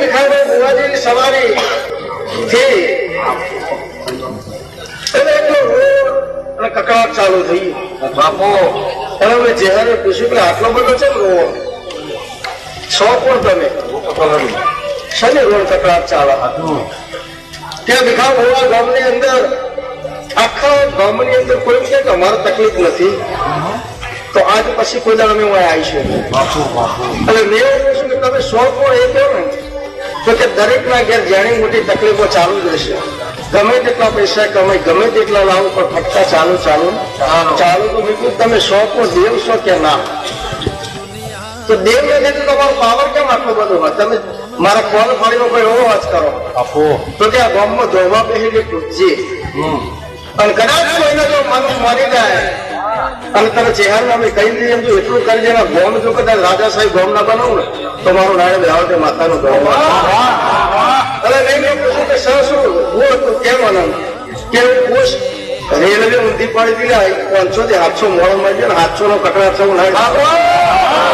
ભીખાભાઈ બુવાજીની સવારી થઈ એટલે એટલો રોડ અને કકડાટ ચાલુ થઈ બાપો. અને મેં જેહારે પૂછ્યું કે આટલો બધો છે રોડ? છો કોણ તમે? શનિ રોડ કકડાટ ચાલે? ત્યાં ભીખા ભોળા ગામની અંદર આખા ગામની અંદર કોઈ છે કે અમારે તકલીફ નથી. તો આજ પછી કોઈ દાડો અમે આવીશું. એટલે મેં એવું કે તમે સો કોણ એ કહો ને. તો કે દરેકના ઘેર ઘણી મોટી તકલીફો ચાલુ જ રહેશે. ગમે તેટલા પૈસા કમાય ગમે તેટલા લાવો પણ ફટકા ચાલુ ચાલુ ચાલુ. તો બીજું તમે શોખો દેવ છો કે ના? તો દેવ નથી તો તમારો પાવર કેમ આટલો બધો હોય? તમે મારા કોલ ફાડીનો કોઈ એવો વાત કરો. આપો. તો કે આ ગામમાં ધોવા બેસીને પૂછજે અને કદાચ કોઈને જો મન મરી જાય. અને તને ચહેરા અમે કહી દઈએ એમ જો એટલું કરી દે ગોમ જો કદાચ રાજા સાહેબ ગોમ ના બનાવું ને તો મારું નાણે બેહાવટે માતાનું ગોમ કે હું રેલવે ઊંધી પાડી દીધા પાંચસો થી આઠસો મોડો મળી જાય ને સાતસો નો કકડા થવું ના